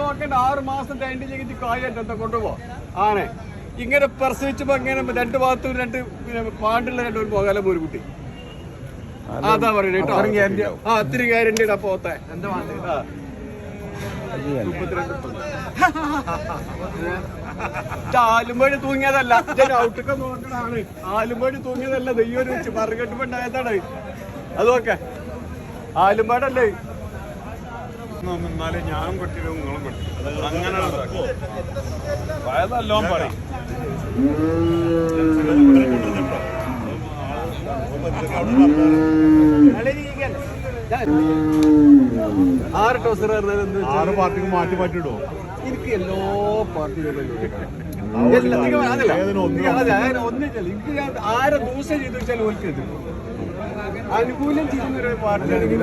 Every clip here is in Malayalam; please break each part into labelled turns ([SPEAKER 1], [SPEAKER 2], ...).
[SPEAKER 1] നോക്കണ്ട. ആറ് മാസം രണ്ട് കായായിട്ട് എന്താ കൊണ്ടുപോ ആണ്. ഇങ്ങനെ പ്രസവിച്ചപ്പോ ഇങ്ങനെ രണ്ട് ഭാഗത്തും രണ്ട് പിന്നെ പാണ്ടുള്ള രണ്ട് ഒരു പോകാലം ഒരു കുട്ടി. അതാ പറയുന്നത് കേട്ടോ. ആ ഒത്തിരി ഗ്യാരണ്ടി ഇടാ പോത്തെ. എന്താ ആലുമ്പഴി തൂങ്ങിയതല്ല. ഔട്ടൊക്കെ നോക്കണതാണ്. ആലുമ്പഴി തൂങ്ങിയതല്ല. ദൈവം വെച്ച് കെട്ടുമ്പോണ്ടായതാണ് അതൊക്കെ ആലുമ്പാടല്ലേ
[SPEAKER 2] എന്നാലേ ഞാനും കൊട്ടിരും നിങ്ങളും കൊട്ടി. അങ്ങനെ വയതല്ലോ പറയും
[SPEAKER 1] ആറ് ടോസർ
[SPEAKER 2] ആറ് പാർട്ടിക്ക് മാറ്റി മാറ്റിടോ
[SPEAKER 1] എനിക്ക് എല്ലാ പാർട്ടികളും ഒന്നിച്ചല്ല. എനിക്ക് ആരെ ദൂഷം ചെയ്തു വെച്ചാൽ ഓൽക്കത് അനുകൂലം ചെയ്യുന്ന ഒരു പാർട്ടിയാണെങ്കിൽ.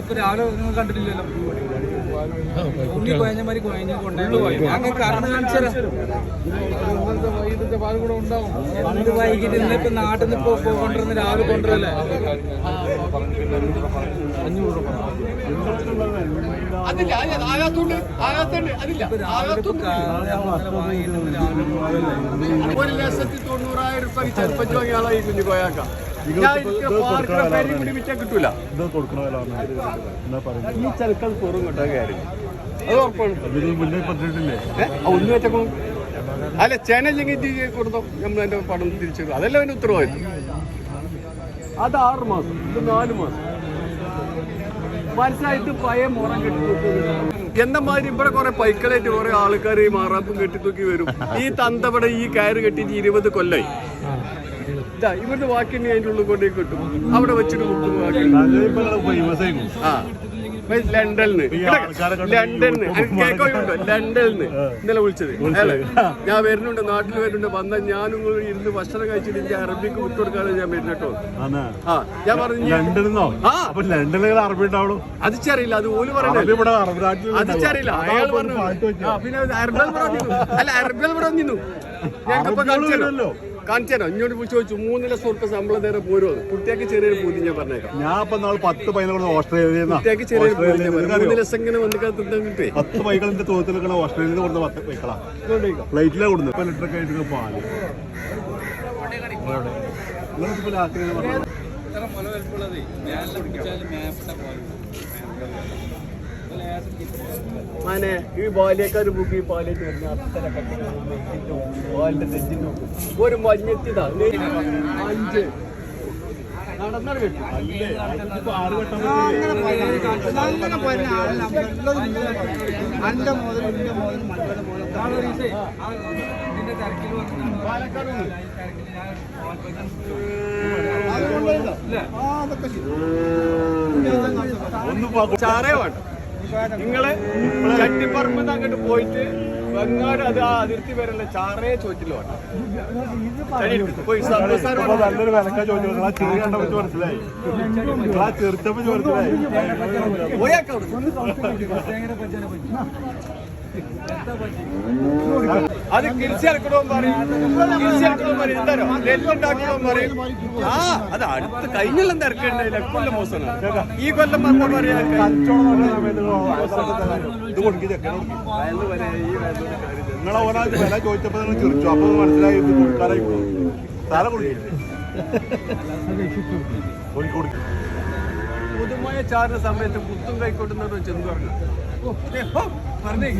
[SPEAKER 3] ഇപ്പൊ രാവിലെ നിങ്ങൾ കണ്ടിട്ടില്ലല്ലോ. ഉണ്ണി കൊയഞ്ഞ മാതിരി കൊയഞ്ഞ് കൊണ്ടുപോയി അങ്ങനെ കാരണം കാണിച്ചാലോ പണ്ട് വൈകിട്ട് ഇന്നിപ്പോ നാട്ടിൽ നിന്ന് ഇപ്പൊ കൊണ്ടുവന്ന് രാവിലെ കൊണ്ടുവരല്ലേ?
[SPEAKER 1] അതില്ല അതില്ല, ആകാത്തുണ്ട് ആകാത്തുണ്ട് ആകാത്തുണ്ട് ഒരു ലക്ഷത്തി തൊണ്ണൂറായിരം രൂപ ചെറുപ്പച്ച് കുഞ്ഞു പോയാക്കാം കിട്ടൂല. ഈ ചെറുക്കൾ കുറവും കിട്ടാൻ കാര്യം. അത് ഉറപ്പാണ്? ഒന്ന് അല്ല ചേനല്ലെങ്കിൽ കൊടുത്തോ? നമ്മൾ എന്റെ പണം തിരിച്ചു അതല്ല അതിന്റെ ഉത്തരവാദിത്വം? അത് ആറ് മാസം ഇത് നാല് മാസം. മനസ്സിലായിട്ട് പയ മുറം കെട്ടി എന്താ മാതിരി ഇവിടെ കുറെ പൈക്കളായിട്ട് കുറെ ആൾക്കാർ ഈ മാറാപ്പും കെട്ടിത്തൂക്കി വരും. ഈ തന്തവിടെ ഈ കയറ് കെട്ടിട്ട് ഇരുപത് കൊല്ലായി. ഇതാ ഇവരുടെ വാക്കിനെ അതിന്റെ ഉള്ളിൽ കൊണ്ടേ കിട്ടും. അവിടെ വെച്ചിട്ട് മുട്ടും
[SPEAKER 2] ഫേമസ്
[SPEAKER 1] ആ. ലണ്ടനിന്ന് ലണ്ടനിന്ന് കേൾക്കുന്നുണ്ടോ ലണ്ടനിന്ന് ഇന്നലെ വിളിച്ചത്. ഞാൻ വരുന്നുണ്ട് നാട്ടിൽ വരുന്നുണ്ട് വന്ന ഞാനും ഇരുന്ന് ഭക്ഷണം കഴിച്ചിട്ട് എനിക്ക് അറബിക്ക് വിട്ടുകൊടുക്കാതെ ഞാൻ വരുന്ന
[SPEAKER 2] കേട്ടോ.
[SPEAKER 1] ആ ഞാൻ പറഞ്ഞു "ഇനി-
[SPEAKER 2] ലണ്ടനിന്നോ. അപ്പൊ ലണ്ടനിൽ അറബി ഉണ്ടാവുള്ളൂ
[SPEAKER 1] അത് ചെറിയില്ല അത് ഓൽ
[SPEAKER 2] അറബി
[SPEAKER 1] അതിച്ചറിയില്ല. അയാൾ പറഞ്ഞു പിന്നെ അറബികൾ പറഞ്ഞു അല്ല അറബികൾ പറഞ്ഞു ഞങ്ങൾക്കിപ്പോ കാണിച്ചു
[SPEAKER 2] വരുമല്ലോ.
[SPEAKER 1] കാണിച്ചു തരാം ഇങ്ങോട്ട് വിളിച്ചു ചോദിച്ചു മൂന്ന് ലക്ഷം ഉറുപ്പ ശമ്പളം നേരെ പോരുമോ കുട്ടിയാക്ക് ചെറിയൊരു പൂതി ഞാൻ പറഞ്ഞേക്കാം.
[SPEAKER 2] ഞാൻ ഇപ്പൊ നാളെ പത്ത് പൈനോട് ഓസ്ട്രേലിയ
[SPEAKER 1] കുട്ടിയാക്ക് ചെറിയൊരു പൂതി ഞാൻ പറഞ്ഞു. മൂന്ന് ലക്ഷം ഇങ്ങനെ വന്നിട്ട് തിന്നാൻ കിട്ടേ
[SPEAKER 2] പത്ത് പൈക്കളിന്റെ തോത്തിൽ നിൽക്കണ ഓസ്ട്രേലിയയിൽ കൊടുത്ത പത്ത് പൈക്കളാ. ഫ്ലൈറ്റിലാണ് കൊടുക്കുന്നത് ഇപ്പൊ ലിറ്റർ ഒക്കെ ആയിട്ട് പാൽ നിങ്ങളിപ്പോ രാത്രി ഇങ്ങനെ
[SPEAKER 1] മാനെ ഈ ബാല്യക്കാർ പോക്കി പാലേക്ക് വരുന്ന അത്ര കട്ടിങ് പാലിന്റെ തെഞ്ചിന് ഒരു മഞ്ഞത്തിതാ. അഞ്ച്.
[SPEAKER 2] ഇതിപ്പോ ആറ് വട്ടം
[SPEAKER 3] ഇതിന്റെ തിരക്കിൽ വന്നിട്ടാണ്
[SPEAKER 1] പാലക്കാട്.
[SPEAKER 2] ഒന്ന്
[SPEAKER 1] ചാറേ വേണ്ട. നിങ്ങൾ ചട്ടിപ്പറമ്പ് അങ്ങോട്ട് പോയിട്ട് വെങ്ങാട് അത് ആ അതിർത്തി വരെയുള്ള ചാറേ
[SPEAKER 2] ചോറ്റിൽ നല്ലൊരു വിലക്കാ ചോദിച്ചു ചെറിയ മനസ്സിലായി. ചെറുത്തപ്പോ മനസ്സിലായി.
[SPEAKER 1] അത് കിരിച്ചെടുക്കണോ പറയും. കിരിച്ചെടുക്കണോ പറയും. എന്താരോ നെല്ലുണ്ടാക്കണമെന്ന് പറയും. ആ അത് അടുത്ത് കഴിഞ്ഞെല്ലാം തിരക്കുണ്ടായില്ല കൊല്ലം മോശമാണ്. ഈ കൊല്ലം പറഞ്ഞ പറയാ
[SPEAKER 2] നിങ്ങളെ ഒരാൾക്ക് വില ചോദിച്ചപ്പോൾ നിങ്ങൾ ചിരിച്ചു. അപ്പൊ മനസ്സിലായി തല കൊടുക്കി
[SPEAKER 1] പുതുമയ ചാറിന സമയത്ത് പുത്തും കൈക്കൊട്ടുന്നവരോ ചെന്ന് പറഞ്ഞു പറഞ്ഞേ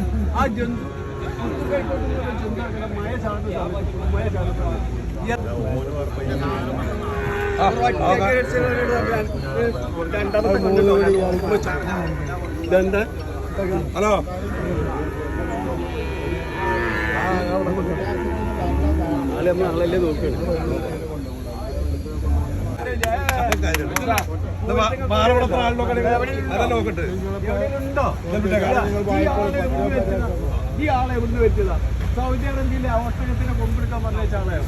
[SPEAKER 1] ആ ജന്തു പുത്തും അല്ലേ അങ്ങനെ മഴ ചാടുന്ന സമയത്ത് പുതുമയ ചാടുന്ന സമയത്ത് രണ്ടാമത്തെ കൊണ്ടുണ്ടോ ഇതെന്താ
[SPEAKER 2] ഹലോ
[SPEAKER 1] നാളെ നമ്മൾ ആളല്ലേ നോക്കുകയാണ് എവിടെയുണ്ടോ? ഈ ആളെ ഒന്ന് വെച്ചതാ? സൗദി അറേബ്യയിലെ ഒട്ടകത്തിന്റെ കൊമ്പെടുക്കാൻ പറഞ്ഞ ആളെ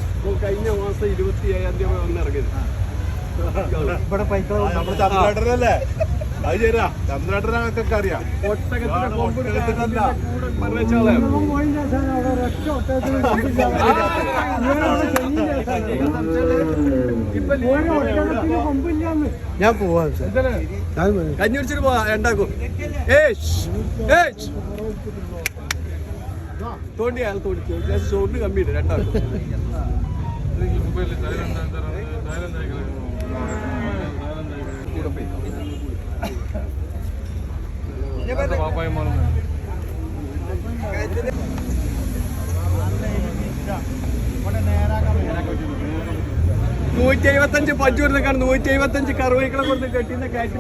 [SPEAKER 1] കഴിഞ്ഞ മാസം ഇരുപത്തി ഏഴാം തീയതി വന്നിറങ്ങിയത്.
[SPEAKER 2] നമ്മുടെ ചന്ദ്രേട്ടനല്ലേ? അത് ശരിയാ. അറിയാം.
[SPEAKER 4] ഞാൻ പോവാ
[SPEAKER 1] കഞ്ഞിടിച്ചിട്ട് പോവാ ഉണ്ടാക്കും തോണ്ടി അയാൾ തോണ്ടി ഷോട്ടിന് കമ്മിയുണ്ട് രണ്ടാക്കും കൂടെ പോയി നൂറ്റി എഴുപത്തഞ്ച് പച്ച കൊടുത്തേക്കാണ് നൂറ്റി എഴുപത്തഞ്ച് കറുവൈക്കളെ കൊടുത്ത് കെട്ടിന്ന് കയറ്റി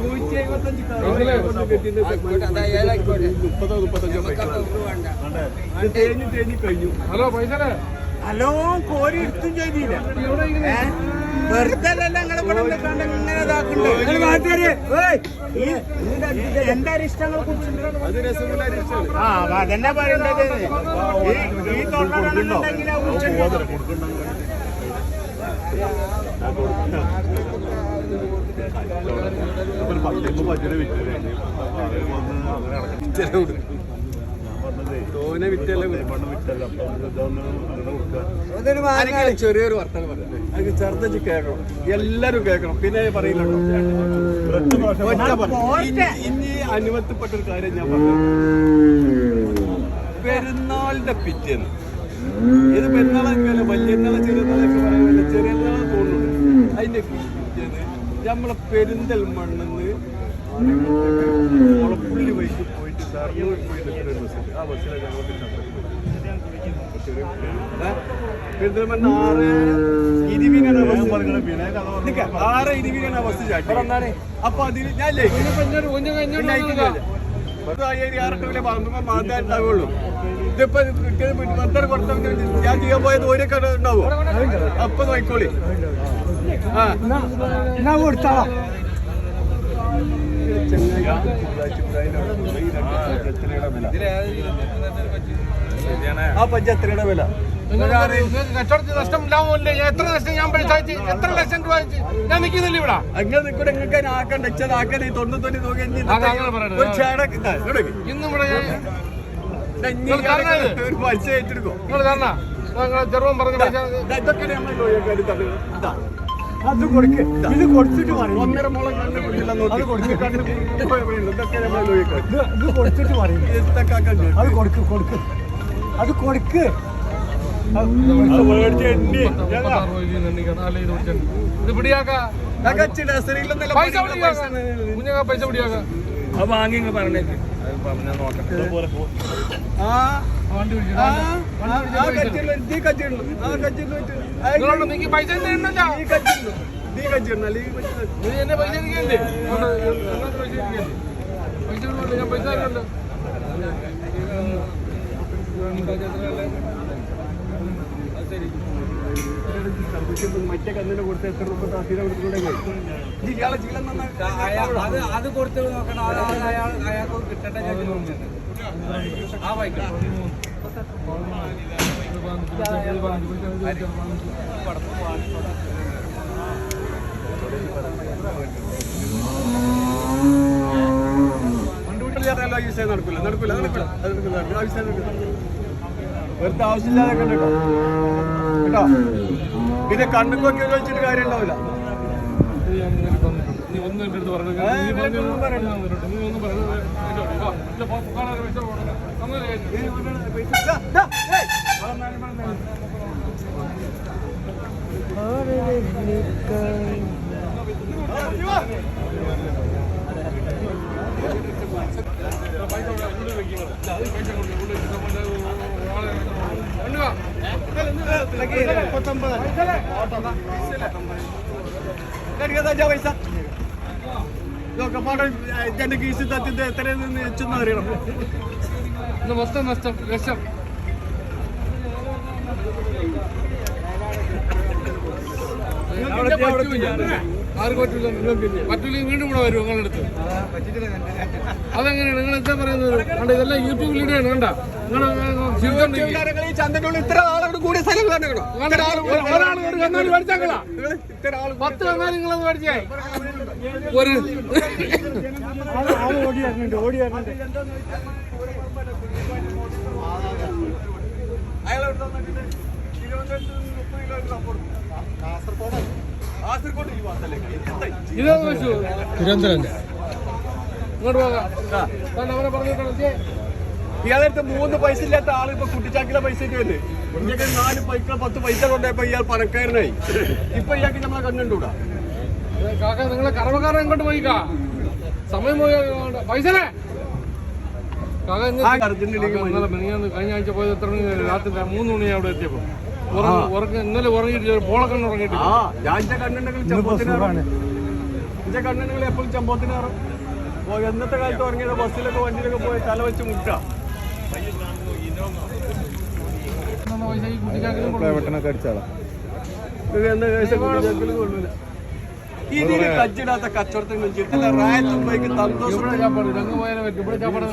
[SPEAKER 1] നൂറ്റി എഴുപത്തഞ്ച് കറുവൈക്കളെ തേഞ്ഞ് കഴിഞ്ഞു
[SPEAKER 3] ഹലോ പൈസ
[SPEAKER 4] ഹലോ കോരി എടുത്തും ചെയ്തില്ല വെറുതെ അതന്നെ പറയേണ്ടത്? ഈ
[SPEAKER 2] ഒരു പത്തേക്ക് പറ്റിയ വിറ്റല്ലേ അങ്ങനെ
[SPEAKER 1] വിറ്റല്ലേ ചെറിയൊരു വർത്തമാനം പറയാം അത് ചെറുതച്ച് കേൾക്കണം. എല്ലാരും കേൾക്കണം. പിന്നെ പറയുന്നുണ്ടോ ഇനി- അനുവദിപ്പെട്ട ഒരു കാര്യം ഞാൻ പറഞ്ഞു പെരുന്നാളിന്റെ പിറ്റേന്ന്. ഇത് പെരുന്നാളൊക്കെ വലിയ ചെറുനാളൊക്കെ പറയുന്നില്ല ചെറിയനാളെ തോന്നുന്നു. തോന്നുന്നുണ്ട് അതിന്റെ പിറ്റേന്ന് നമ്മളെ പെരിന്തൽമണ്ണെന്ന് പുള്ളി വൈകിട്ട് പോയിട്ട് ഷർണൂർ പോയിട്ട് ആ ബസ്സിലെ ഞങ്ങൾക്ക് ഏ? ഞാൻ ചെയ്യാൻ പോയത് ഒരു കട ഉണ്ടാവോ അപ്പൊ നോക്കോളി ആ
[SPEAKER 4] കൊടുത്താളാ
[SPEAKER 1] ആ പഞ്ച് എത്രയുടെ വില.
[SPEAKER 3] കച്ചവടത്തിന് നഷ്ടം ലാഭമല്ലേ എത്ര നഷ്ടം ഞാൻ പൈസ അയച്ച്? എത്ര ലക്ഷം രൂപ ഞാൻ നിൽക്കുന്നില്ല ഇവിടെ.
[SPEAKER 1] അങ്ങനെ നിൽക്കൂടെ നിങ്ങൾക്ക് ആക്കണ്ട ഇച്ചത് ആക്കാൻ ഈ തൊണ്ണൂറ്റി തൊണ്ണൂറ്റി നോക്കി.
[SPEAKER 3] ഇന്നും ഇവിടെ?
[SPEAKER 1] ഒരു പൈസ ഏറ്റെടുക്കോ.
[SPEAKER 3] നിങ്ങൾ കാരണം ചെറുപ്പം പറഞ്ഞ
[SPEAKER 1] ഇതൊക്കെ നമ്മൾ. ഇതാ.
[SPEAKER 4] അത് കൊടുക്ക്. ഇത്. കൊടുത്തിട്ട് പറയും.
[SPEAKER 1] ഒന്നര മോളം കണ്ടുപിടിക്കില്ല അത് കൊടുക്ക്
[SPEAKER 4] ഇത് കൊടുത്തിട്ട് പറയും. അത് കൊടുക്ക് കൊടുക്ക്. അത് കൊടുക്ക്.
[SPEAKER 3] പൈസ പിടിയാക്ക
[SPEAKER 1] പൈസ.
[SPEAKER 3] പൈസ അത് വാങ്ങി പറഞ്ഞേക്ക്
[SPEAKER 2] ഇതുപോലെ പോ-
[SPEAKER 1] ആ
[SPEAKER 3] വണ്ടി
[SPEAKER 1] ആ, ആ, ആ കച്ചിയുള്ള ഈ കച്ചിയുള്ളൂ. ആ കച്ചിയുള്ള വെച്ച്. ആ,
[SPEAKER 3] നിങ്ങളോട് നീക്ക് പൈസ തരുന്നില്ല
[SPEAKER 1] ഈ കച്ചിയുള്ളൂ. ഈ കച്ചിയുണ്ട്. അല്ലെങ്കിൽ ഈ കച്ചിയുണ്ട്.
[SPEAKER 3] നീ എന്നെ പൈസ ഇരിക്കണ്ടേ പൈസ
[SPEAKER 1] മറ്റേ കന്നിനെ കൊടുത്ത് എത്ര രൂപ ഇയാളെ
[SPEAKER 3] അത് അത് കൊടുത്ത് നോക്കണം. അയാൾ അയാൾക്ക് ആ വായിക്കാം.
[SPEAKER 1] നടക്കില്ല നടക്കില്ല നടക്കില്ല. ആവശ്യം. വെറുതെ ആവശ്യമില്ലാതെ കേട്ടോ കേട്ടോ പിന്നെ കണ്ണുക്കൊക്കെ വെച്ചിട്ട് കാര്യം ഉണ്ടാവില്ല
[SPEAKER 3] നീ ഒന്നും എന്റെ അടുത്ത് പറഞ്ഞു പറഞ്ഞു പൈസ മൊത്തം നഷ്ടം ലക്ഷം പറ്റൂലി വീണ്ടും കൂടെ വരും നിങ്ങളുടെ അടുത്ത് അതെങ്ങനെയാണ്? നിങ്ങൾ എന്താ പറയുന്നത്? കണ്ട ഇതെല്ലാം വീഡിയോ ആണ് കണ്ട? നിങ്ങൾ
[SPEAKER 1] ഉള്ളിൽ ഇത്ര ആളോട് കൂടിയ സ്ഥലം കണ്ടോ
[SPEAKER 3] ഒരാൾ ഒരു പത്ത് കന്നാലി നിങ്ങളത് മേടിച്ചേ ഒരു
[SPEAKER 1] തിരുവനന്തപുരത്ത് മുപ്പത് കിലോമീറ്റർ അപ്പുറം കാസർഗോഡ് കാസർഗോഡ് ഈ ഭാഗത്തല്ലേ
[SPEAKER 3] തിരുവനന്തപുരം ഇങ്ങോട്ട് പോകാം. അവനെ പറഞ്ഞിട്ടുള്ള
[SPEAKER 1] ഇയാളടുത്ത് മൂന്ന് പൈസ ഇല്ലാത്ത ആൾ ഇപ്പൊ കുട്ടിച്ചാക്കിലെ പൈസ വരുന്നത് ഇയാൾക്ക് നാല് പൈസ പത്ത് പൈസ കൊണ്ടപ്പോ ഇയാൾ പണക്കാരനായി. ഇപ്പൊ ഇയാൾക്ക് നമ്മളെ കണ്ടുകൂടാ
[SPEAKER 3] കാക്ക നിങ്ങളെ കറവക്കാരൻ എങ്ങോട്ട് പോയിക്കാ. സമയം പോയി പൈസലേ കാക്ക ഇന്ന് കഴിഞ്ഞ ആഴ്ച പോയത് എത്ര മണി രാത്രി മൂന്ന് മണി അവിടെ എത്തിയപ്പോ. ഉറങ്ങ- ഉറങ്ങ ഇന്നലെ ഉറങ്ങിയിട്ട് പോളക്കണ്ണ് ഉറങ്ങിയിട്ട്
[SPEAKER 1] ആ ഞാൻ എന്റെ കണ്ണുണ്ടെങ്കിൽ എപ്പോഴും ചമ്പോത്തിനാറ്. എന്നത്തെ കാലത്ത് ഉറങ്ങിയത്? ബസ്സിലൊക്കെ വണ്ടിയിലൊക്കെ പോയി തല വെച്ച് മുട്ടാ.
[SPEAKER 3] പൈസ
[SPEAKER 1] അടിച്ചാളാം ഇതിന് കജ്ജിടാത്ത കച്ചവടത്തിന്
[SPEAKER 3] പോയാലേ പറ്റും ഇവിടെ ചാപ്പാട്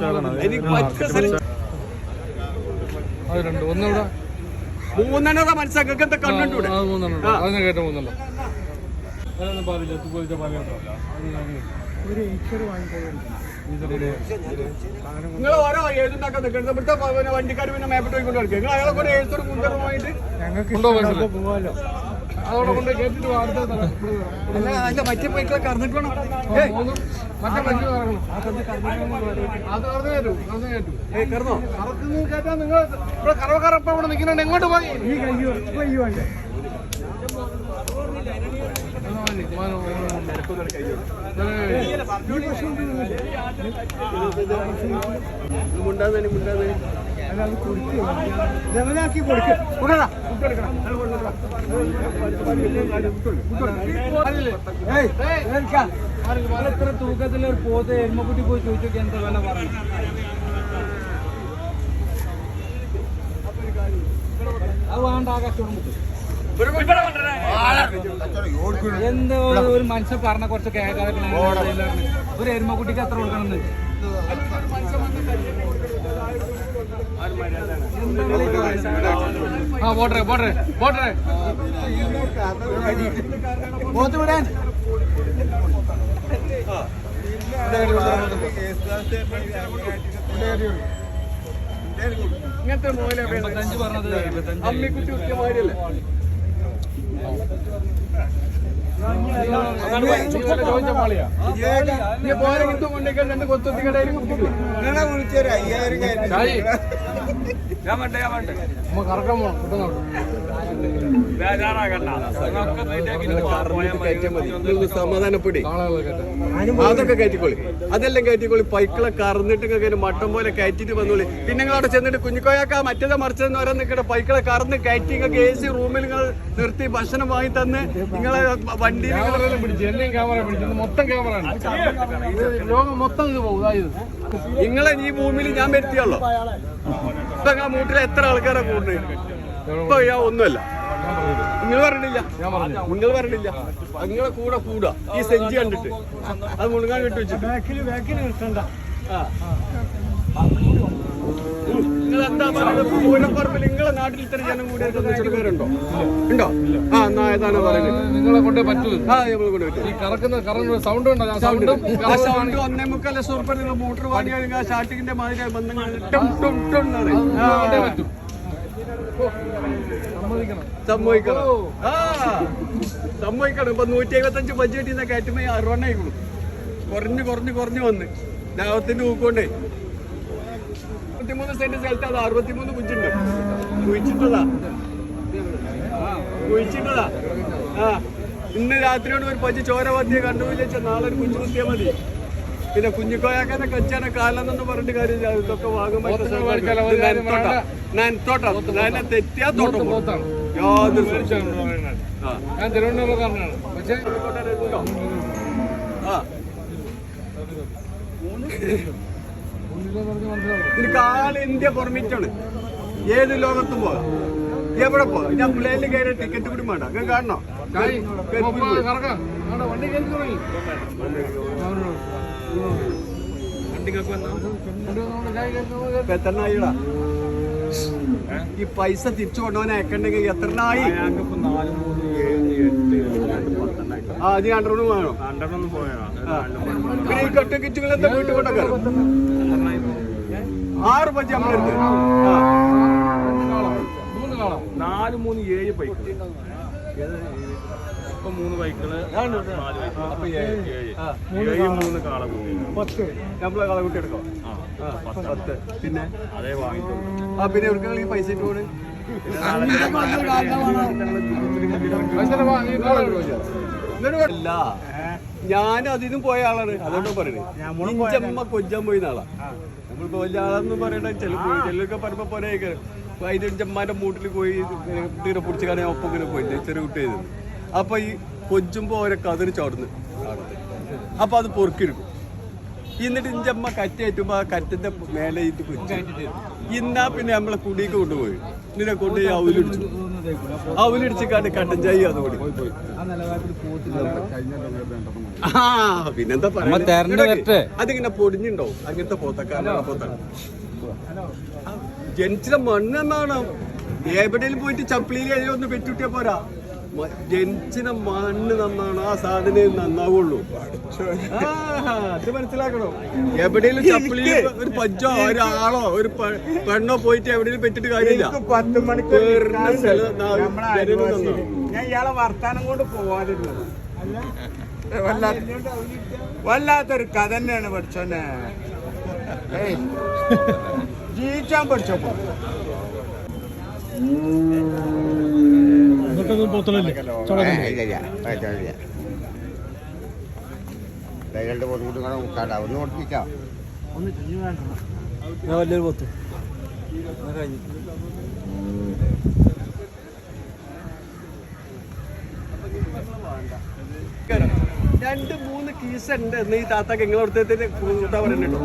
[SPEAKER 1] എനിക്ക് പറ്റുന്ന
[SPEAKER 3] ഒന്നിവിടെ
[SPEAKER 1] മൂന്നെണ്ണത മനസ്സിലാക്കി എന്താ കണ്ടിട്ടൂടെ
[SPEAKER 3] ഒരു മൂന്നെണ്ണം അതിനെ
[SPEAKER 1] നിങ്ങൾ ഓരോ എഴുതുണ്ടാക്കാൻ നിൽക്കുന്നത് ഇവിടുത്തെ പിന്നെ വണ്ടിക്കാർ പിന്നെ മേപ്പിട്ട് പോയിക്കൊണ്ട് കളിക്കുക നിങ്ങൾ അയാളെ കൂടെ എഴുത്തോട് മുൻഗണനമായിട്ട്
[SPEAKER 3] കൊണ്ടോ പോവാലോ? അതോടെ കൊണ്ട് കേട്ടിട്ട്.
[SPEAKER 1] അല്ല അല്ല മറ്റേ ബൈക്കിലെ കറന്നിട്ട് വേണം.
[SPEAKER 3] മറ്റേ വണ്ടി കറങ്ങണം അത് കറന്നു കയറ്റു കറന്നു കയറ്റു
[SPEAKER 1] ഏയ് കറന്നോ?
[SPEAKER 3] കറക്കുന്നത് കേട്ടാ നിങ്ങൾ ഇവിടെ കറവക്കാരപ്പം ഇവിടെ നിൽക്കുന്നുണ്ട് എങ്ങോട്ട് പോയി? ഈ കയ്യോ കയ്യോ വേണ്ടേ?
[SPEAKER 1] മുണ്ടാതെ മുണ്ടാതെ
[SPEAKER 3] ലെവലാക്കി കൊടുക്കും കൊടുക്കടാ
[SPEAKER 5] എത്ര തൂക്കത്തിൽ ഒരു പോത്ത് എരുമക്കുട്ടി പോയി ചോദിച്ചൊക്കെ എന്താ വില പറഞ്ഞു അത് വേണ്ട ആകാശം മുട്ടും. എന്ത് ഒരു- മനുഷ്യൻ പറഞ്ഞ കുറച്ച് കേൾക്കാതെ. ഒരു എരുമക്കുട്ടിക്ക് എത്ര കൊടുക്കണം
[SPEAKER 3] ആ പോട്ടെ പോട്ടെ പോട്ടെ
[SPEAKER 5] പോത്ത് വിടാൻ.
[SPEAKER 1] ഇങ്ങനത്തെ മോലെ അമ്മിക്കുട്ടി ഉച്ചമാരിയല്ലേ?
[SPEAKER 3] ചോദിച്ച
[SPEAKER 1] സമാധാനപ്പെടി. അതൊക്കെ കയറ്റിക്കോളി. അതെല്ലാം കയറ്റിക്കോളി. പൈക്കളെ കറന്നിട്ട് മട്ടം പോലെ കയറ്റിട്ട് വന്നോളി. പിന്നെ നിങ്ങൾ അവിടെ ചെന്നിട്ട് കുഞ്ഞിക്കോയാക്ക മറ്റേത് മറിച്ചതെന്ന് പറയാൻ നിൽക്കട്ടെ പൈക്കളെ കറന്ന് കയറ്റി നിങ്ങൾക്ക് എ സി റൂമിൽ നിങ്ങൾ നിർത്തി ഭക്ഷണം വാങ്ങി തന്ന് നിങ്ങളെ
[SPEAKER 3] പിടിച്ചു എന്നെയും ക്യാമറ പിടിച്ചു ഇത് മൊത്തം ക്യാമറ ലോകം മൊത്തം ഇത് പോകും
[SPEAKER 1] നിങ്ങളെ ഈ ഭൂമിയിൽ ഞാൻ വരുത്തിയുള്ളൂ ഇപ്പൊ ആ മൂട്ടിൽ എത്ര ആൾക്കാരാ കൂടുന്നത്? ഇപ്പൊ ഞാൻ ഒന്നുമല്ല. നിങ്ങൾ പറഞ്ഞില്ല നിങ്ങൾ പറഞ്ഞില്ല നിങ്ങളെ കൂടെ കൂടാ. ഈ സെഞ്ചി കണ്ടിട്ട്. അത് മുഴുകാൻ വിട്ടു വെച്ചിട്ട് ആ. നിങ്ങൾ എന്താ പറയുന്നത് പൂരപ്പറമ്പിൽ നിങ്ങളെ നാട്ടിൽ ഇത്ര ജനം പേരുണ്ടോ? ഉണ്ടോ? ആ എന്നാ ഏതാണ് പറയുന്നത്
[SPEAKER 3] നിങ്ങളെ കൊണ്ടേ പറ്റൂ
[SPEAKER 1] ആ നമ്മൾ കൊണ്ട് പറ്റും.
[SPEAKER 3] ഈ കറക്കുന്ന കറങ്ങുന്ന സൗണ്ട് ഉണ്ടോ? ആ സൗണ്ടും
[SPEAKER 1] ആ സൗണ്ട് ഒന്നേ മുക്കാൽ ലക്ഷം ഉറുപ്പ നിങ്ങൾ മോട്ടോർ വാങ്ങിയാൽ നിങ്ങൾ ആ സ്റ്റാർട്ടിങ്ങിന്റെ മാതിരി ബന്ധങ്ങൾ ടും ടും ടും എന്നാണ്. ആ,
[SPEAKER 3] കൊണ്ടേ സമ്മതിക്കണം.
[SPEAKER 1] ആ സമ്മതിക്കണം. ഇപ്പൊ നൂറ്റി എഴുപത്തഞ്ച് ബഡ്ജറ്റ് ഇന്ന കയറ്റുമ്പോ അറുപണ്ണായിക്കോളും കുറഞ്ഞ് കുറഞ്ഞ് കുറഞ്ഞ് വന്ന്. ലാഭത്തിന്റെ ഊക്കൊണ്ടേ മുപ്പത്തിമൂന്ന് സെന്റ് സ്ഥലത്ത് അത് അറുപത്തിമൂന്ന് കുഞ്ചുണ്ട് കുഴിച്ചിട്ടതാ. കുഴിച്ചിട്ടതാ. ആ ഇന്ന് രാത്രിയോട് ഒരു പച്ച ചോര പത്തിയെ കണ്ടുപിടിച്ച നാളെ ഒരു കുഞ്ഞു കുത്തിയാൽ മതി. പിന്നെ കുഞ്ഞിക്കോയാക്കാനെ കച്ചാനെ കാലെന്നൊന്നും പറഞ്ഞിട്ട് കാര്യമില്ല. ഇതൊക്കെ. നനത്തോട്ടം തെറ്റിയാ തോട്ടം യാതൊരു.
[SPEAKER 3] ഞാൻ പക്ഷേ
[SPEAKER 1] ആ. എനിക്ക് ആൾ ഇന്ത്യ പെർമിറ്റാണ് ഏത് ലോകത്തും പോകാം. എവിടെ പോകാം? ഞാൻ പ്ലെയിനിൽ കയറി ടിക്കറ്റ് കൂടി വേണ്ട. നിങ്ങൾ കാണണോ? എത്രണ്ണായിടാ ഈ പൈസ തിരിച്ചു കൊണ്ടുപോകാൻ അയക്കണ്ടെങ്കിൽ എത്രണ്ണായി ആ നീ രണ്ടെണ്ണം വേണോ? അണ്ടർ പിന്നെ ഈ കെട്ട് കിറ്റുകൾ എന്താ വീട്ടിൽ കൊണ്ടൊക്കെ ആറ് പഞ്ച്
[SPEAKER 3] കാളം
[SPEAKER 2] നാല് മൂന്ന് ഏഴ് പൈക്ക് ഇപ്പൊ മൂന്ന് ബൈക്കുകൾ
[SPEAKER 1] അപ്പൊ ഏഴ്
[SPEAKER 2] മൂന്ന് കാളകുട്ടി
[SPEAKER 1] പത്ത്. നമ്മളെ കളകുട്ടി എടുക്കാം. പത്ത് പിന്നെ?
[SPEAKER 2] അതേ വാങ്ങിക്കും
[SPEAKER 1] ആ പിന്നെ എവിടേക്കാണ് ഈ പൈസ ഇട്ട് പോണ്? അല്ല ഞാൻ അതിനും പോയ ആളാണ്. അതുകൊണ്ട് പറയുന്നത് ഇഞ്ചമ്മ കൊഞ്ചാൻ പോയി നാളാ. നമ്മളിപ്പോ വലിയ ആളെന്ന് പറയണ ചിലപ്പോ ചിലരൊക്കെ പറയുമ്പോ പോലെ അതിന്റെ ഇഞ്ചമ്മാന്റെ മൂട്ടിൽ പോയി തീരെ പിടിച്ച് കാണാൻ ഒപ്പം ഇങ്ങനെ പോയി. ചെറിയ കുട്ടി ചെയ്തത് അപ്പൊ ഈ കൊഞ്ചുമ്പോ ഓരോ കതിർ ചോർന്ന് അപ്പൊ അത് പൊറുക്കിയെടുക്കും. എന്നിട്ട് ഇഞ്ചമ്മ കറ്റേറ്റുമ്പോ ആ കറ്റിന്റെ മേലെ ഇത് കുഞ്ചി ഇന്നാ പിന്നെ നമ്മളെ കുടിയൊക്കെ കൊണ്ടുപോയി. ഇതിനെ കൊണ്ടുപോയി അവലിടിച്ചു അവലിടിച്ചിക്കാണ്ട് കട്ടൻ ചായ അതുകൂടി.
[SPEAKER 5] ആ നിലവാരത്തിൽ പോത്തില്ല.
[SPEAKER 1] ആ പിന്നെന്താ പറയാ അതിങ്ങനെ പൊടിഞ്ഞുണ്ടാവും. അങ്ങനത്തെ പോത്തക്കാരനാണ് പോത്താണ് ജനിച്ചിലെ മണ്ണെന്നാണ്. എവിടെയും പോയിട്ട് ചപ്പിളിയിൽ ഒന്ന് പെറ്റുട്ടിയാ പോരാ. ജനിച്ചിന മണ്ണ് നന്നാണ്? ആ സാധനം നന്നാവുള്ളൂ. അത് മനസ്സിലാക്കണോ? എവിടെയും ചപ്പിളി ഒരു പഞ്ചോ ഒരാളോ ഒരു പെണ്ണോ പോയിട്ട് എവിടെയും പെറ്റിട്ട് കാര്യമില്ല.
[SPEAKER 4] പത്ത് മണിക്ക്
[SPEAKER 1] കേറുന്ന സ്ഥലം നാ-
[SPEAKER 4] നമ്മളെ
[SPEAKER 1] ജനനം
[SPEAKER 4] ഞാൻ ഇയാളെ വർത്താനം കൊണ്ട് പോവാതിരുന്നത്. വല്ലാത്ത വല്ലാത്തൊരു കഥ തന്നെയാണ് പഠിച്ചോനെ ജീവിച്ചാൻ പഠിച്ചപ്പോ
[SPEAKER 6] രണ്ട് മുക്കാണ്ട ഒന്ന് ഓടിപ്പിക്കാം
[SPEAKER 5] വലിയൊരു പോത്ത്.
[SPEAKER 1] രണ്ട് മൂന്ന് കീസ് ഉണ്ട്. എന്ന് ഈ താത്താക്ക് നിങ്ങളടുത്തതിന്റെ കൂട്ടാ പറയുന്നുണ്ടോ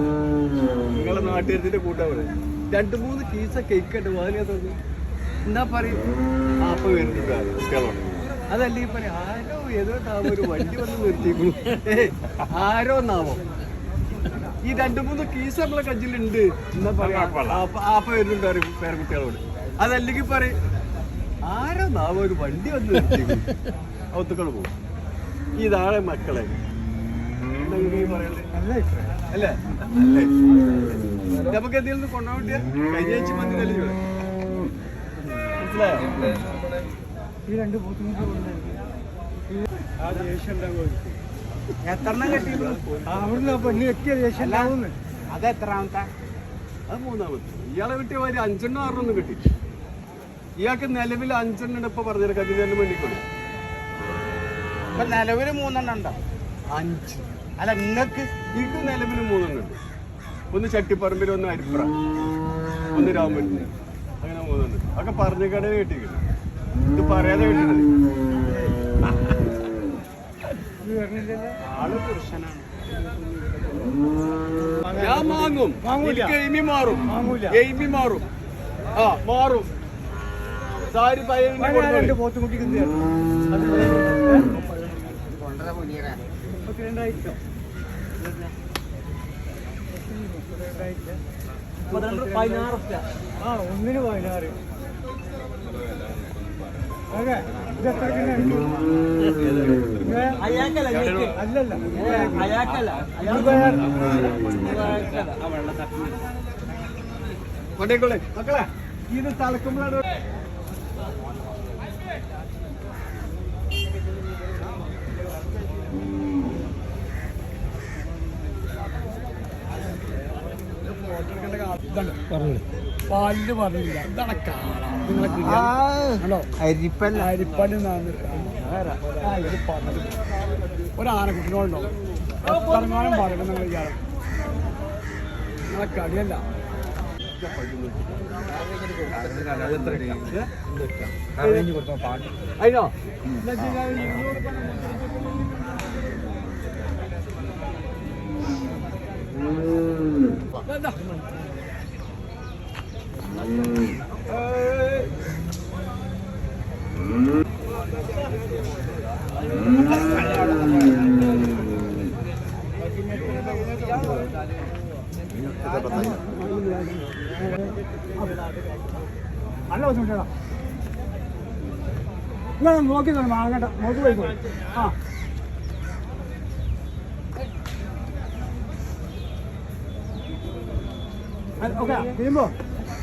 [SPEAKER 1] നിങ്ങളെ നാട്ടുകാരത്തിന്റെ കൂട്ടാ പറയുന്നത് രണ്ട് മൂന്ന് കീസ കേക്ക് ഉണ്ട് വാങ്ങിയാ തോന്നി എന്താ പറയും? വരുന്നുണ്ട്. കുട്ടികളോട്. അതല്ല ഈ പറയും ആരോ ഏതോ നാമോ ഒരു വണ്ടി വന്ന് നിർത്തിക്കുന്നു ആരോ നാമോ ഈ രണ്ടു മൂന്ന് കീസ് നമ്മളെ കയ്യിലുണ്ട്. എന്താ പറയാ? ആപ്പ വരുന്നുണ്ട് ആരും പേരക്കുട്ടികളോട്. അതല്ലെങ്കിൽ പറയും ആരോ നാമോ ഒരു വണ്ടി വന്ന് നിർത്തിക്കുന്നു ഒത്തുക്കൾ പോകും. ഇതാണ് മക്കളെ. അല്ലേ? അല്ലേ നമുക്ക് എന്തെങ്കിലും കൊണ്ടാവട്ടെ വേണ്ടിയാ? കഴിഞ്ഞ ആഴ്ച മന്ദിരല്ലേ
[SPEAKER 5] ഈ രണ്ട് പോത്തും
[SPEAKER 1] ആ ദേഷ്യം ഉണ്ടാകും
[SPEAKER 4] എത്രണ്ണം കെട്ടിയിരുന്നു
[SPEAKER 5] അവിടുന്ന് പെണ്ണ് എത്തിയ ദേഷ്യം ഉണ്ടാവുന്നു
[SPEAKER 4] അത് എത്രാമത്തെ?
[SPEAKER 1] അത് മൂന്നാമത്തെ. ഇയാളെ കിട്ടിയ മാതിരി അഞ്ചെണ്ണോ ആറെണ്ണം കിട്ടി ഇയാൾക്ക് നിലവിൽ അഞ്ചെണ്ണം ഇപ്പൊ പറഞ്ഞിരിക്കാം അതിന് തന്നെ വേണ്ടിക്കൊണ്ട്
[SPEAKER 4] ഇപ്പൊ നിലവിൽ മൂന്നെണ്ണം ഉണ്ടോ?
[SPEAKER 1] അഞ്ച്.
[SPEAKER 4] അല്ല നിങ്ങക്ക്
[SPEAKER 1] ഇത് നിലവിൽ മൂന്നെണ്ണം ഉണ്ട്. ഒന്ന് ചട്ടിപ്പറമ്പിൽ ഒന്ന് അരിപ്ര ഒന്ന് രാമപുരത്ത് അങ്ങനെ അതൊക്കെ പറഞ്ഞ കടയിൽ കിട്ടിയിട്ടുണ്ട് ഇത് പറയാതെ കിട്ടിയിട്ടുണ്ട്
[SPEAKER 4] ആൾ പുരുഷനാണ്.
[SPEAKER 1] ഞാൻ വാങ്ങും. എനിക്ക് എയിമി മാറും. എയിമി മാറും. ആ മാറും. സാരി പയ്യനെ കൊടുത്തോളി.
[SPEAKER 5] പോത്തും കുട്ടിക്ക് ആ ഒന്നിന് പതിനാറ്? ഏ? അല്ലല്ല.
[SPEAKER 1] കൊണ്ടേക്കോളെ. മക്കളെ ഇത് തളക്കുമ്പോഴാണ്
[SPEAKER 5] പാലിൽ പറഞ്ഞില്ല. ഇതാണ് കാള. നിങ്ങളെ ഹലോ
[SPEAKER 4] അരിപ്പല്ല.
[SPEAKER 5] അരിപ്പള്ളി ഇത് പറഞ്ഞത്. ഒരാനക്കുട്ടിനോടുണ്ടോ എത്രങ്ങാനും പറയണം നിങ്ങൾ ഇയാളെ നിങ്ങളെ കളിയല്ല.
[SPEAKER 1] അതിനോ
[SPEAKER 5] നല്ല ബുദ്ധിമുട്ടാ നോക്കി നോക്കി പോയിക്കോ ആ. ഓക്കെ കഴിയുമ്പോ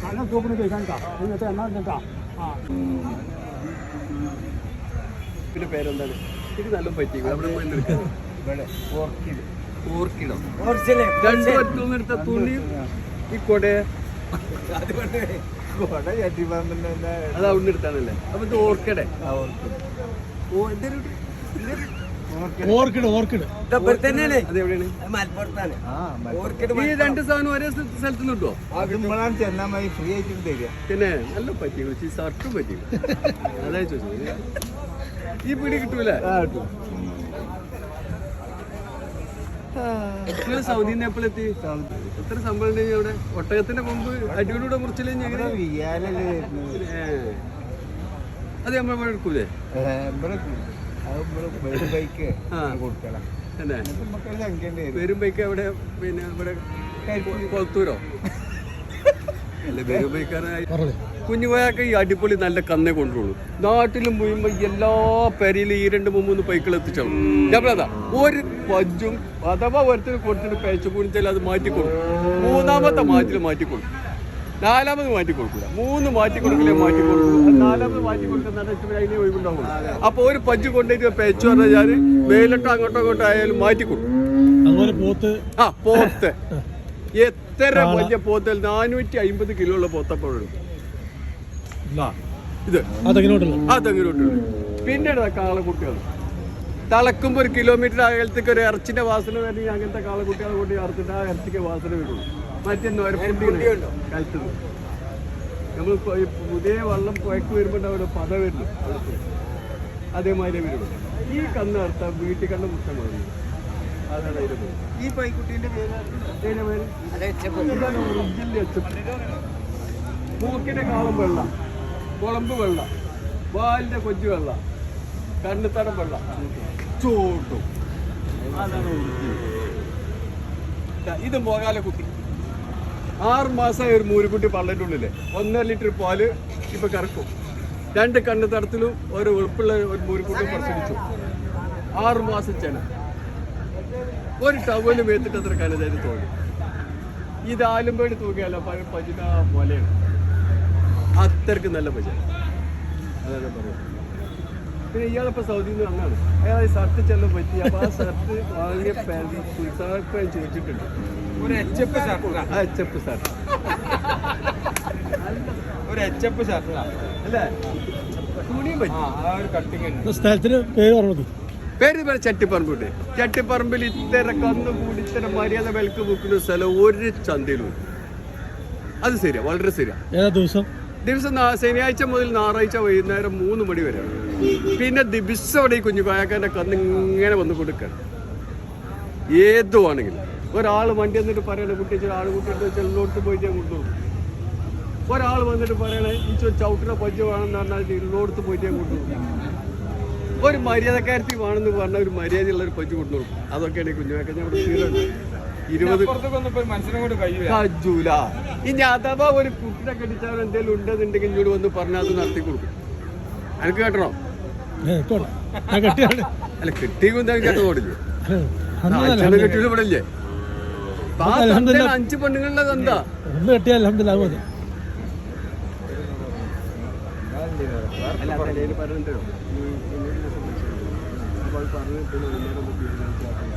[SPEAKER 5] നല്ല സൂപ്പിന് കഴിക്കാൻ ഇന്നത്തെ എണ്ണ ഇട്ടാ ആ
[SPEAKER 1] പിന്നെ പേരെന്താണ്? ഇത് നല്ല പറ്റി അവിടെ പോയി നിൽക്കാം
[SPEAKER 6] ഓർക്കിഡ്.
[SPEAKER 1] ഓർക്കിഡോ. രണ്ട് പറ്റുന്ന എടുത്ത തുണി. ഈ
[SPEAKER 6] കൊട.
[SPEAKER 1] അത് അവിടെ എടുത്താണല്ലേ? അപ്പൊ ഇത് ഓർക്കിഡേ.
[SPEAKER 6] ഓർക്കിഡ്.
[SPEAKER 5] ഓർക്കിഡ്. ഓർക്കിഡ്
[SPEAKER 1] അതെവിടെയാണ്
[SPEAKER 6] മലപ്പുറത്താണ്. ആ ഓർക്കിഡ്
[SPEAKER 1] ഈ രണ്ട് സാധനം ഒരേ സ്ഥലത്ത്
[SPEAKER 6] ഫ്രീ ആയിട്ട് തരിക.
[SPEAKER 1] പിന്നെ നല്ല പറ്റി ഷർട്ടും പറ്റി ഈ പിടി കിട്ടൂല? നിങ്ങൾ എപ്പോഴെത്തി എത്ര സംഭവം അവിടെ? ഒട്ടകത്തിന്റെ കൊമ്പ് അടിയോടുകൂടെ മുറിച്ചില്ലേ
[SPEAKER 6] വരുന്നത്?
[SPEAKER 1] അത് നമ്മൾ എടുക്കൂലേ.
[SPEAKER 6] ഒരു ബൈക്ക്
[SPEAKER 1] എവിടെ? പിന്നെ ഇവിടെ കൊളത്തൂരോ? അല്ല വെറും ബൈക്കാരായി കുഞ്ഞുപോയാക്ക് ഈ അടിപൊളി നല്ല കന്നേ കൊണ്ടുള്ളൂ. നാട്ടിലും പോയുമ്പോ എല്ലാ പെരയിലും ഈ രണ്ട് മൂന്ന് പൈക്കൾ എത്തിച്ചാവും ഞമ്മളതാ ഒരു പജ്ജും അഥവാ ഒരുത്തിന് കൊടുത്തിട്ട് പേച്ചു കുണിച്ചാൽ അത് മാറ്റി കൊടുക്കും മൂന്നാമത്തെ മാറ്റിൽ മാറ്റി കൊടുക്കും നാലാമത് മാറ്റി കൊടുക്കില്ല മൂന്ന് മാറ്റി കൊടുക്കില്ലേ മാറ്റി കൊടുക്കും നാലാമത് മാറ്റി കൊടുക്കുന്ന അതിനെ ഒഴിവുണ്ടാവും അപ്പൊ ഒരു പഞ്ച് കൊണ്ടുപോയിട്ട് പേച്ചു പറഞ്ഞാൽ മേലിട്ടോ അങ്ങോട്ടോ അങ്ങോട്ടോ ആയാലും മാറ്റി കൊടുക്കും.
[SPEAKER 5] അതുപോലെ പോത്ത്.
[SPEAKER 1] ആ പോത്ത്. എത്ര വലിയ പോത്തൽ നാനൂറ്റി അമ്പത് കിലോ ഉള്ള പോത്തപ്പോഴുണ്ട് ആ ഇത്.
[SPEAKER 5] അതെങ്ങനെയുള്ള
[SPEAKER 1] അതെങ്ങനെയുണ്ട് പിന്നീട് കാളക്കുട്ടികൾ തളക്കുമ്പോൾ ഒരു കിലോമീറ്റർ അകലത്തേക്ക് ഒരു ഇറച്ചിന്റെ വാസന വരണമെങ്കിൽ അങ്ങനത്തെ കാളക്കുട്ടികളെ കൊണ്ട് ഇറച്ചിട്ട് ആ ഇറച്ചിക്ക് വാസന വരുള്ളൂ. മറ്റേ കഴുത്തത് നമ്മൾ പുതിയ വള്ളം പുഴക്ക് വരുമ്പോൾ അവിടെ പത വരുന്നു. അടുത്ത്. അതേമാതിരി വരുള്ളൂ. ഈ കണ്ണ് അർത്ഥം വീട്ടിൽ കണ്ണ് മുട്ട അതാണ് അതിന്റെ
[SPEAKER 6] ഈ പൈക്കുട്ടീന്റെ പേര്
[SPEAKER 1] ഒറിജിനൽ. കാളം വെള്ള കുളമ്പ് വെള്ള വാലിന്റെ കൊച്ചു വെള്ള. കണ്ണുത്തടം വെള്ള ചോട്ടും ഇത് മോകാല കുട്ടി ആറ് മാസമായി ഒരു മൂരുകുട്ടി പള്ളന്റെ ഉള്ളിൽ ഒന്നര ലിറ്റർ പാൽ ഇപ്പൊ കറക്കും. രണ്ട് കണ്ണ് തടത്തിലും ഒരു വെളുപ്പുള്ള ഒരു മൂരുകുട്ടി പ്രസവിച്ചു. ആറ് മാസം ഒരു ടവൽ മേത്തിട്ട് അത്ര കനതായിട്ട് തോന്നി. ഇത് ആലുമ്പേട് തൂക്കിയല്ല പഴയ പജിന പോലെയാണ്. അത്രയ്ക്ക് നല്ല പജ അതാണ് പറയുന്നത്. പിന്നെ ഇയാളിപ്പോ സൗദിയിൽ നിന്ന് വന്നാണ്. അയാൾ ഈ ഷർട്ട് ചെല്ലാൻ പറ്റി അപ്പൊ ആ ഷർട്ട് വാങ്ങിയ സാർക്ക് ചോദിച്ചിട്ടുണ്ട്.
[SPEAKER 3] ഒരു എച്ച് എഫ് ഷർട്ടാ.
[SPEAKER 1] ആ ചെപ്പ് ഷർട്ട്.
[SPEAKER 3] ഒരു എച്ച് എഫ് ഷർട്ടാ.
[SPEAKER 1] അല്ലേ? തുണിയും പറ്റി.
[SPEAKER 3] ആ ആ ഒരു കട്ടിങ് ഉണ്ട്.
[SPEAKER 5] സ്ഥലത്തിന് പേര് പറഞ്ഞു
[SPEAKER 1] പേര് പേര് ചട്ടിപ്പറമ്പുണ്ട് ചട്ടിപ്പറമ്പിൽ ഇത്തരം കന്ന് കൂടി ഇത്തര മര്യാദ വിലക്ക് വെക്കുന്ന സ്ഥലം ഒരു ചന്തയിലും അത് ശരിയാ വളരെ ശരിയാ.
[SPEAKER 5] ദിവസം?
[SPEAKER 1] ദിവസം നാ- ശനിയാഴ്ച മുതൽ ഞായറാഴ്ച വൈകുന്നേരം മൂന്ന് മണി വരെ. പിന്നെ ദിവസം അവിടെ ഈ കുഞ്ഞു കായക്കാരന്റെ കന്ന് ഇങ്ങനെ വന്ന് കൊടുക്കണം ഏതു ആണെങ്കിലും ഒരാൾ വണ്ടി വന്നിട്ട് പറയണേ കുട്ടി ആൾ കുട്ടിയിട്ട് ചെല്ലോട്ട് പോയിട്ട് ഞാൻ കൊടുത്തു ഒരാൾ വന്നിട്ട് പറയണേ ഈ ചവിട്ടിനെ വേണമെന്ന് പറഞ്ഞാൽ ഉള്ളോടത്ത് പോയിട്ട് ഞാൻ കൊടുത്തു ഒരു മര്യാദക്കാരത്തി വേണമെന്ന് പറഞ്ഞാൽ ഒരു മര്യാദയുള്ള ഒരു പജ്ജ് കൊണ്ടുപോകും അതൊക്കെയാണ് ഈ ഞാൻ ഇവിടെ തീരുണ്ട് ഇരുപത് കജൂല ഇനി അഥവാ ഒരു കുട്ടിനെ കടിച്ചാൽ എന്തെങ്കിലും ഉണ്ടെന്നുണ്ടെങ്കിൽ ഇങ്ങോട്ട് വന്ന് പറഞ്ഞാൽ അത് നടത്തി കൊടുക്കും എനിക്ക് കേട്ടണോ? അല്ല കിട്ടിയെങ്കിൽ എന്തായാലും കേട്ടോ കൊടുക്കും
[SPEAKER 5] അന്ന്
[SPEAKER 1] കെട്ടിയത് ഇവിടെ ഇല്ലേ? അഞ്ച് പെണ്ണുങ്ങളുടെ തന്താ?
[SPEAKER 5] ഒന്ന് കെട്ടിയാൽ അലഹമില്ല മതി.
[SPEAKER 1] അല്ല പറഞ്ഞിട്ടോ പറഞ്ഞിട്ട്